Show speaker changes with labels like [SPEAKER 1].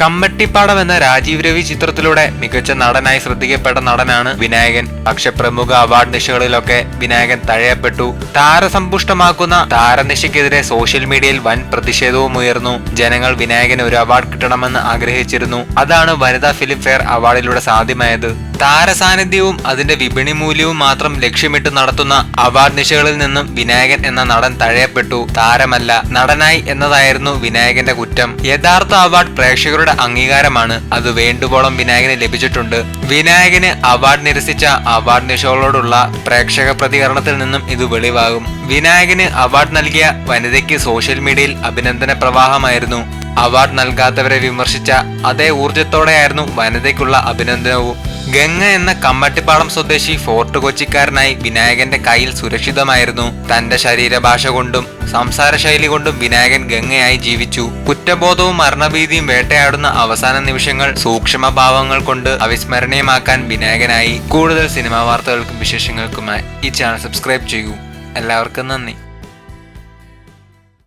[SPEAKER 1] കമ്മട്ടിപ്പാടം എന്ന രാജീവ് രവി ചിത്രത്തിലൂടെ മികച്ച നടനായി ശ്രദ്ധിക്കപ്പെട്ട നടനാണ് വിനായകൻ. പക്ഷെ പ്രമുഖ അവാർഡ് നിശകളിലൊക്കെ വിനായകൻ തഴയപ്പെട്ടു. താരസമ്പുഷ്ടമാക്കുന്ന താരനിശയ്ക്കെതിരെ സോഷ്യൽ മീഡിയയിൽ വൻ പ്രതിഷേധവും ഉയർന്നു. ജനങ്ങൾ വിനായകന് ഒരു അവാർഡ് കിട്ടണമെന്ന് ആഗ്രഹിച്ചിരുന്നു. അതാണ് വനിതാ ഫിലിം ഫെയർ അവാർഡിലൂടെ സാധ്യമായത്. താരസാന്നിധ്യവും അതിന്റെ വിപണി മൂല്യവും മാത്രം ലക്ഷ്യമിട്ട് നടത്തുന്ന അവാർഡ് നിശകളിൽ നിന്നും വിനായകൻ എന്ന നടൻ തഴയപ്പെട്ടു. താരമല്ല നടനായി എന്നതായിരുന്നു വിനായകന്റെ കുറ്റം. യഥാർത്ഥ അവാർഡ് പ്രേക്ഷകരുടെ അംഗീകാരമാണ്. അത് വേണ്ടുവോളം വിനായകന് ലഭിച്ചിട്ടുണ്ട്. വിനായകന് അവാർഡ് നിരസിച്ച അവാർഡ് നിശകളോടുള്ള പ്രേക്ഷക പ്രതികരണത്തിൽ നിന്നും ഇത് വെളിവാകും. വിനായകന് അവാർഡ് നൽകിയ വനിതയ്ക്ക് സോഷ്യൽ മീഡിയയിൽ അഭിനന്ദന പ്രവാഹമായിരുന്നു. അവാർഡ് നൽകാത്തവരെ വിമർശിച്ച അതേ ഊർജത്തോടെയായിരുന്നു വനിതയ്ക്കുള്ള അഭിനന്ദനവും. ഗംഗ എന്ന കമ്മട്ടിപ്പാളം സ്വദേശി ഫോർട്ട് കൊച്ചിക്കാരനായി വിനായകന്റെ കയ്യിൽ സുരക്ഷിതമായിരുന്നു. തന്റെ ശരീരഭാഷ കൊണ്ടും സംസാരശൈലി കൊണ്ടും വിനായകൻ ഗംഗയായി ജീവിച്ചു. കുറ്റബോധവും മരണഭീതിയും വേട്ടയാടുന്ന അവസാന നിമിഷങ്ങൾ സൂക്ഷ്മഭാവങ്ങൾ കൊണ്ട് അവിസ്മരണീയമാക്കാൻ വിനായകനായി. കൂടുതൽ സിനിമാ വാർത്തകൾക്കും വിശേഷങ്ങൾക്കുമായി ഈ ചാനൽ സബ്സ്ക്രൈബ് ചെയ്യൂ. എല്ലാവർക്കും നന്ദി.